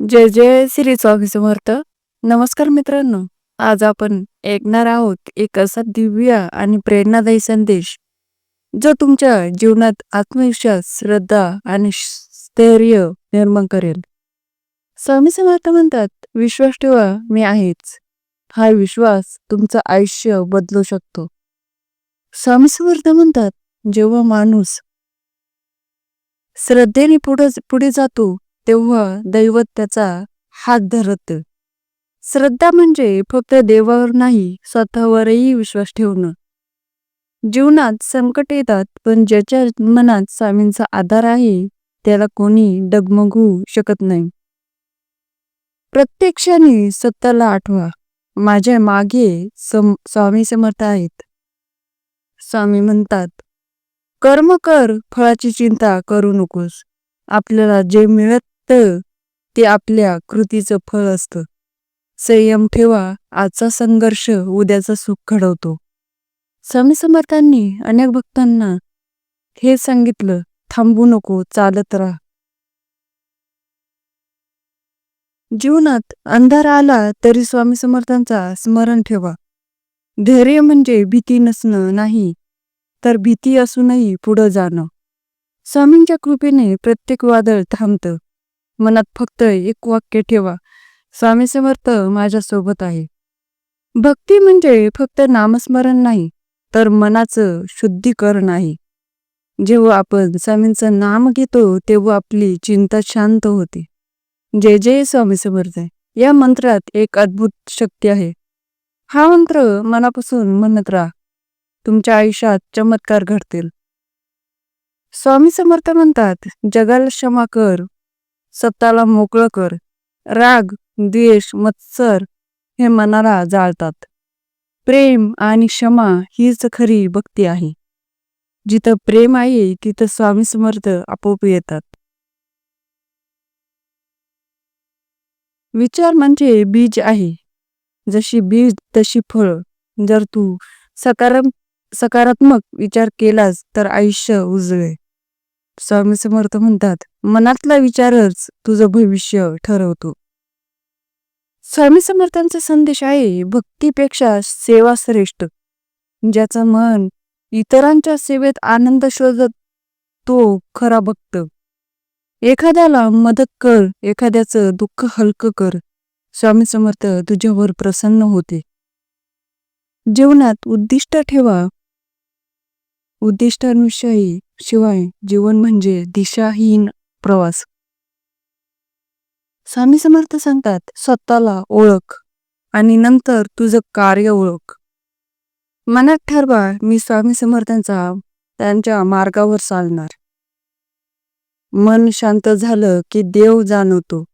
जय जय श्री स्वामी समर्थ. नमस्कार मित्रांनो आज आपण ऐकणार आहोत एक असा दिव्य आणि प्रेरणादायी संदेश जो तुमच्या जीवनात आत्मविश्वास श्रद्धा आणि स्थैर्य निर्माण करेल. स्वामी समर्थ म्हणतात विश्वास ठेवा मी आहेच. हा विश्वास तुमचं आयुष्य बदलू शकतो. स्वामी समर्थ म्हणतात जेव्हा माणूस श्रद्धेने पुढे पुढे जातो तेव्हा दैवत त्याचा हात धरत. श्रद्धा म्हणजे फक्त देवावर नाही स्वतःवरही विश्वास ठेवणं. जीवनात संकट येतात पण ज्याच्या मनात स्वामींचा आधार आहे त्याला कोणी डगमगू शकत नाही. प्रत्येक क्षणी आठवा माझ्या मागे सम स्वामी समर्थ आहेत. स्वामी म्हणतात कर्म कर फळाची चिंता करू नकोस. आपल्याला जे मिळत तर ते आपल्या कृतीचं फळ असतं. संयम ठेवा आजचा संघर्ष उद्याचं सुख घडवतो. स्वामी समर्थांनी अनेक भक्तांना हे सांगितलं थांबू नको चालत राहा. जीवनात अंधार आला तरी स्वामी समर्थांचा स्मरण ठेवा. धैर्य म्हणजे भीती नसणं नाही तर भीती असूनही पुढं जाणं. स्वामींच्या कृपेने प्रत्येक वादळ थांबतं. मनात फक्त एक वाक्य ठेवा. स्वामी समर्थ माझ्यासोबत आहे. भक्ती म्हणजे फक्त नामस्मरण नाही तर मनाचं शुद्धीकरण आहे. जेव्हा आपण स्वामींचं नाम घेतो तेव्हा आपली चिंता शांत होते. जय जय स्वामी समर्थ. या मंत्रात एक अद्भुत शक्ती आहे. हा मंत्र मनापासून म्हणत राहा. तुमच्या आयुष्यात चमत्कार घडतील. स्वामी समर्थ म्हणतात जगाला क्षमा कर स्वतःला मोकळं कर. राग द्वेष मत्सर हे मनाला जाळतात. प्रेम आणि क्षमा हीच खरी भक्ती आहे. जिथं प्रेम आहे तिथं स्वामी समर्थ आपोआप येतात. विचार म्हणजे बीज आहे. जशी बीज तशी फळ. जर तू सकाराम सकारात्मक विचार केलास तर आयुष्य उजळे स्वामी समर्थ म्हणतात मनातला विचारच तुझं भविष्य ठरवतो. स्वामी समर्थांचा संदेश आहे भक्तीपेक्षा सेवा श्रेष्ठ ज्याचं मन इतरांच्या सेवेत आनंद शोधत तो खरा भक्त. एखाद्याला मदत कर एखाद्याचं दुःख हलकं कर. स्वामी समर्थ तुझ्यावर प्रसन्न होते. जीवनात उद्दिष्ट ठेवा. उद्दिष्टांविषयी शिवाय जीवन म्हणजे दिशाहीन प्रवास. स्वामी समर्थ सांगतात स्वतःला ओळख आणि नंतर तुझं कार्य ओळख. मनात ठरवा मी स्वामी समर्थांचा त्यांच्या मार्गावर चालणार. मन शांत झालं की देव जाणवतो.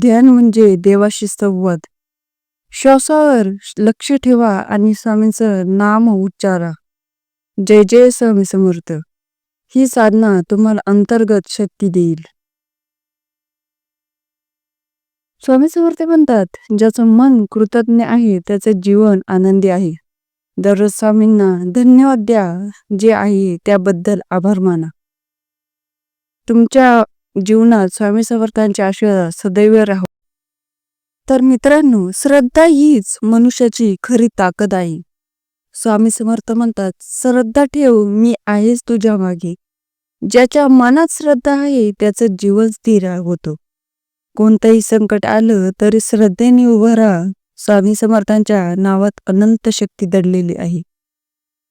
ध्यान म्हणजे देवाशी संवाद. श्वासावर लक्ष ठेवा आणि स्वामींचं नाम उच्चारा. जय जय स्वामी समर्थ. ही साधना तुम्हाला अंतर्गत शक्ती देईल. स्वामी समर्थ म्हणतात ज्याचं मन कृतज्ञ आहे त्याचं जीवन आनंदी आहे. दररोज स्वामींना धन्यवाद द्या जे आहे त्याबद्दल आभार माना. तुमच्या जीवनात स्वामी समर्थांचे आशीर्वाद सदैव राहो. तर मित्रांनो श्रद्धा हीच मनुष्याची खरी ताकद आहे. स्वामी समर्थ म्हणतात श्रद्धा ठेव मी आहेच तुझ्या मागे. ज्याच्या मनात श्रद्धा आहे त्याचं जीवन स्थिर होतो. कोणतंही संकट आलं तरी श्रद्धेने उभं राहा. स्वामी समर्थांच्या नावात अनंत शक्ती दडलेली आहे.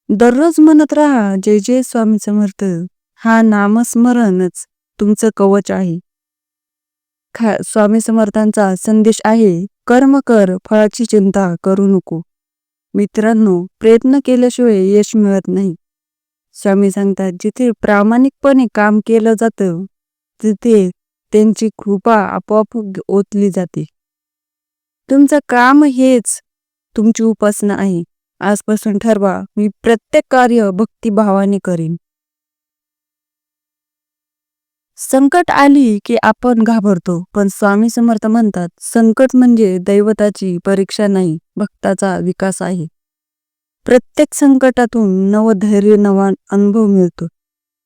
दररोज म्हणत राहा जय जय स्वामी समर्थ हा नामस्मरणच तुमचं कवच आहे. खा स्वामी समर्थांचा संदेश आहे कर्म कर फळाची चिंता करू नको. मित्रांनो प्रयत्न केल्याशिवाय यश मिळत नाही. स्वामी सांगतात जिथे प्रामाणिकपणे काम केलं जातं तिथे त्यांची कृपा आपोआप ओतली जाते. तुमचं काम हेच तुमची उपासना आहे. आजपासून ठरवा मी प्रत्येक कार्य भक्तिभावाने करीन. संकट आली की आपण घाबरतो पण स्वामी समर्थ म्हणतात संकट म्हणजे दैवताची परीक्षा नाही भक्ताचा विकास आहे. प्रत्येक संकटातून नवधैर्य नवा अनुभव मिळतो.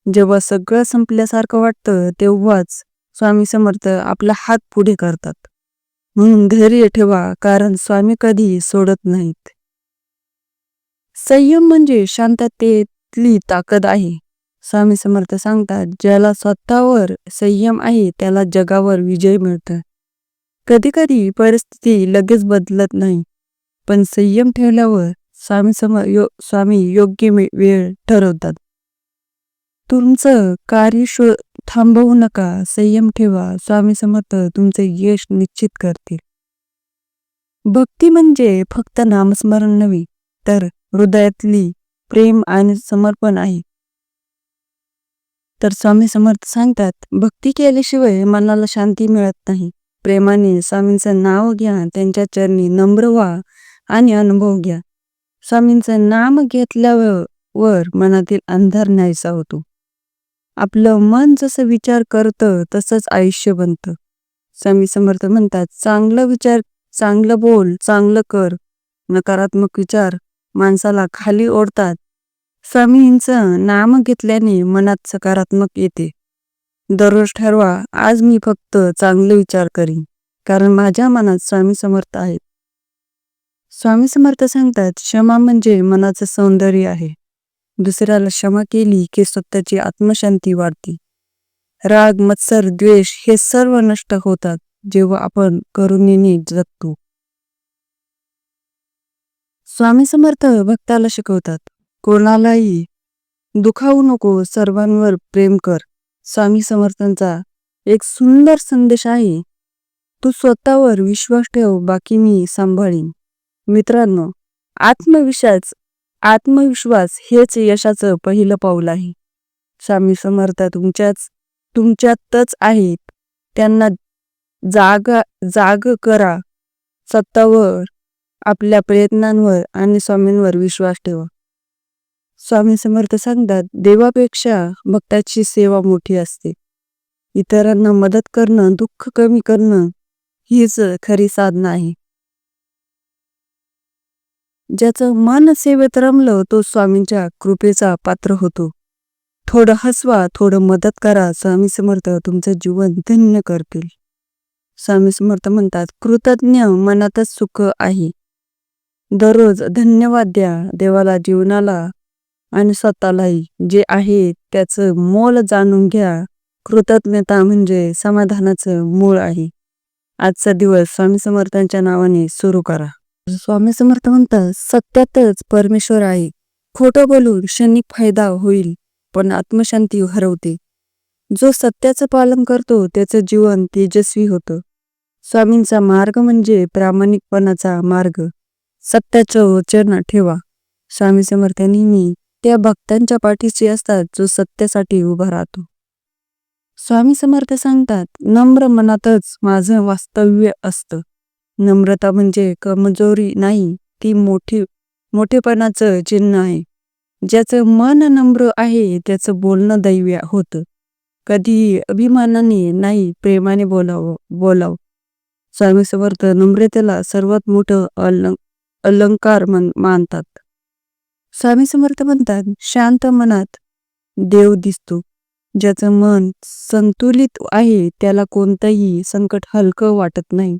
जेव्हा सगळं संपल्यासारखं वाटतं तेव्हाच स्वामी समर्थ आपला हात पुढे करतात. म्हणून धैर्य ठेवा कारण स्वामी कधी सोडत नाहीत. संयम म्हणजे शांततेतली ताकद आहे. स्वामी समर्थ सांगतात ज्याला स्वतःवर संयम आहे त्याला जगावर विजय मिळतो कधी कधी परिस्थिती लगेच बदलत नाही पण संयम ठेवल्यावर स्वामी सम यो स्वामी योग्य वेळ ठरवतात. तुमचं कार्य शो थांबवू नका संयम ठेवा स्वामी समर्थ तुमचे यश निश्चित करतील. भक्ती म्हणजे फक्त नामस्मरण नव्हे तर हृदयातली प्रेम आणि समर्पण आहे. तर स्वामी समर्थ सांगतात भक्ती केल्याशिवाय मनाला शांती मिळत नाही. प्रेमाने स्वामींचं नाव घ्या त्यांच्या चरणी नम्र व्हा आणि अनुभव घ्या. स्वामींचं नाम घेतल्यावर मनातील अंधार नाहीसा होतो. आपलं मन जसं विचार करतं तसंच आयुष्य बनतं. स्वामी समर्थ म्हणतात चांगलं विचार चांगलं बोल चांगलं कर. नकारात्मक विचार माणसाला खाली ओढतात स्वामींचं नाम घेतल्याने मनात सकारात्मक येते. दररोज ठरवा आज मी फक्त चांगले विचार करीन कारण माझ्या मनात स्वामी समर्थ आहेत. स्वामी समर्थ सांगतात क्षमा म्हणजे मनाचं सौंदर्य आहे. दुसऱ्याला क्षमा केली की स्वतःची आत्मशांती वाढते. राग मत्सर द्वेष हे सर्व नष्ट होतात जेव्हा आपण करुणीने जगतो. स्वामी समर्थ भक्ताला शिकवतात कोणालाही दुखावू नको सर्वांवर प्रेम कर. स्वामी समर्थांचा एक सुंदर संदेश आहे तू स्वतःवर विश्वास ठेव बाकी मी सांभाळीन. मित्रांनो आत्मविश्वास आत्मविश्वास हेच यशाचं पहिलं पाऊल आहे. स्वामी समर्थ तुमच्याच तुमच्यातच आहेत. त्यांना जागा जाग करा. स्वतःवर आपल्या प्रयत्नांवर आणि स्वामींवर विश्वास ठेवा. स्वामी समर्थ सांगतात देवापेक्षा भक्ताची सेवा मोठी असते. इतरांना मदत करणं दुःख कमी करणं हीच खरी साधना आहे. ज्याचं मन सेवेत रमलं तो स्वामींच्या कृपेचा पात्र होतो. थोडं हसवा थोडं मदत करा स्वामी समर्थ तुमचं जीवन धन्य करतील. स्वामी समर्थ म्हणतात कृतज्ञ मनातच सुख आहे. दररोज धन्यवाद द्या देवाला जीवनाला आणि स्वतःलाही जे आहे त्याचं मोल जाणून घ्या. कृतज्ञता म्हणजे समाधानाचं मूळ आहे. आजचा दिवस स्वामी समर्थांच्या नावाने सुरू करा. स्वामी समर्थ म्हणतात सत्यातच परमेश्वर आहे. खोटं बोलून क्षणिक फायदा होईल पण आत्मशांती हरवते. जो सत्याचं पालन करतो त्याचं जीवन तेजस्वी होतं. स्वामींचा मार्ग म्हणजे प्रामाणिकपणाचा मार्ग. सत्याचं वचन ठेवा. स्वामी समर्थ नेहमी त्या भक्तांच्या पाठीशी असतात जो सत्यासाठी उभा राहतो. स्वामी समर्थ सांगतात नम्र मनातच माझं वास्तव्य असतं. नम्रता म्हणजे कमजोरी नाही ती मोठी मोठेपणाचं चिन्ह आहे. ज्याचं मन नम्र आहे त्याचं बोलणं दैव्य होतं. कधी अभिमानाने नाही प्रेमाने बोलावं बोलाव. स्वामी समर्थ नम्रतेला सर्वात मोठं अलं अलंकार मानतात. स्वामी समर्थ म्हणतात शांत मनात देव दिसतो. ज्याचं मन संतुलित आहे त्याला कोणतंही संकट हलकं वाटत नाही.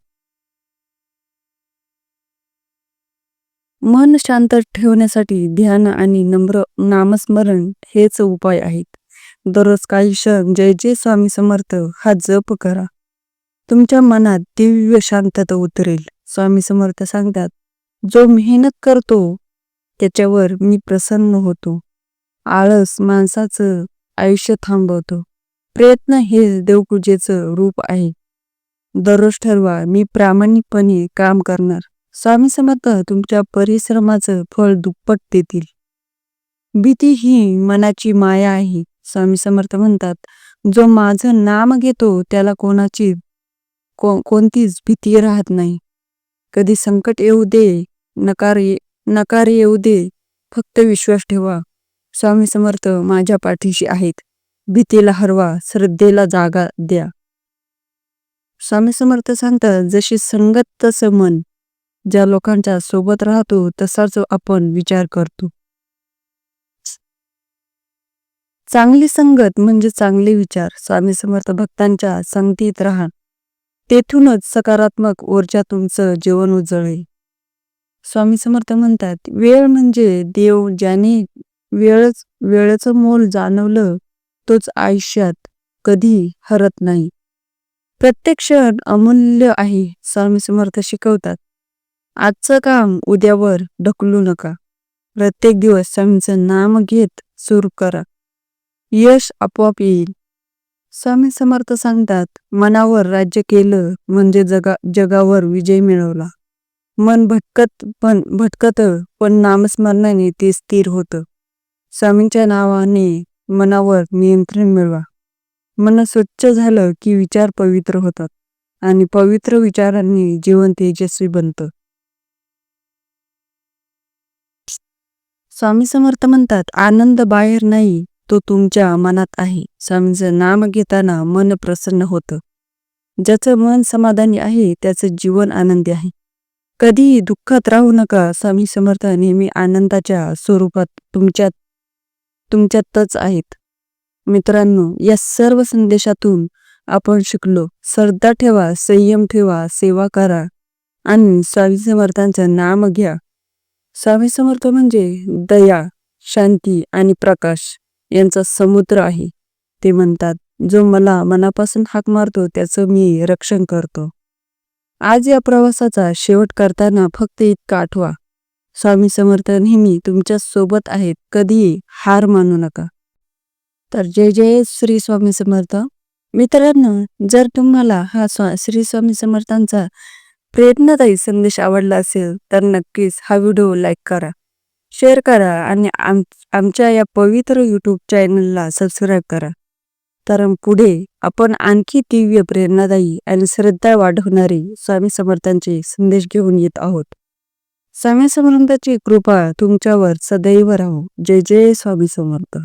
मन शांत ठेवण्यासाठी ध्यान आणि नम्र नामस्मरण हेच उपाय आहेत. दररोज काही क्षण जय जय स्वामी समर्थ हा जप करा. तुमच्या मनात दिव्य शांतता उतरेल. स्वामी समर्थ सांगतात जो मेहनत करतो त्याच्यावर मी प्रसन्न होतो. आळस माणसाचं आयुष्य थांबवतो. प्रयत्न हे देवपूजेचं रूप आहे. दररोज ठरवा मी प्रामाणिकपणे काम करणार. स्वामी समर्थ तुमच्या परिश्रमाचं फळ दुप्पट देतील. भीती ही मनाची माया आहे स्वामी समर्थ म्हणतात. जो माझं नाम घेतो त्याला कोणाची को कोणतीच भीती राहत नाही. कधी संकट येऊ दे नकार नकार येऊ दे. फक्त विश्वास ठेवा. स्वामी समर्थ माझ्या पाठीशी आहेत. भीतीला हरवा श्रद्धेला जागा द्या. स्वामी समर्थ सांगतात जशी संगत तसं मन. ज्या लोकांच्या सोबत राहतो तसाच आपण विचार करतो. चांगली संगत म्हणजे चांगले विचार. स्वामी समर्थ भक्तांच्या संगतीत राहा. तेथूनच सकारात्मक ऊर्जा तुमचं जीवन उजळेल. स्वामी समर्थ म्हणतात वेळ म्हणजे देव ज्याने वेळच वेळेचं मोल जाणवलं तोच आयुष्यात कधी हरत नाही. प्रत्येक क्षण अमूल्य आहे स्वामी समर्थ शिकवतात. आजचं काम उद्यावर ढकलू नका. प्रत्येक दिवस स्वामीचं नाम घेत सुरू करा. यश आपोआप येईल. स्वामी समर्थ सांगतात मनावर राज्य केलं म्हणजे जगा जगावर विजय मिळवला. मन भटकत पण भटकत पण नामस्मरणाने ते स्थिर होतं. स्वामींच्या नावाने मनावर नियंत्रण मिळवा. मन स्वच्छ झालं की विचार पवित्र होतात आणि पवित्र विचारांनी जीवन तेजस्वी बनतं. स्वामी समर्थ म्हणतात आनंद बाहेर नाही तो तुमच्या मनात आहे. स्वामींचं नाम घेताना मन प्रसन्न होतं. ज्याचं मन समाधानी आहे त्याचं जीवन आनंदी आहे. कधीही दुःखात राहू नका स्वामी समर्थ नेहमी आनंदाच्या स्वरूपात तुमच्यात तुमच्यातच आहेत. मित्रांनो या सर्व संदेशातून आपण शिकलो. श्रद्धा ठेवा संयम ठेवा सेवा करा आणि स्वामी समर्थांचं नाम घ्या. स्वामी समर्थ म्हणजे दया शांती आणि प्रकाश यांचा समुद्र आहे. ते म्हणतात जो मला मनापासून हाक मारतो त्याचं मी रक्षण करतो. आज या प्रवासाचा शेवट करताना फक्त इतका आठवा. स्वामी समर्थ नेहमी तुमच्यासोबत आहेत कधीही हार मानू नका. तर जय जय श्री स्वामी समर्थ. मित्रांनो जर तुम्हाला हा स्वा श्री स्वामी समर्थांचा प्रेरणादायी संदेश आवडला असेल तर नक्कीच हा व्हिडिओ लाईक करा. शेअर करा आणि आम आमच्या या पवित्र यूट्यूब चॅनलला सबस्क्राईब करा. तर पुढे आपण आणखी दिव्य प्रेरणादायी आणि श्रद्धा वाढवणारे स्वामी समर्थांचे संदेश घेऊन येत आहोत. स्वामी समर्थांची कृपा तुमच्यावर सदैव राहो. जय जय स्वामी समर्थ.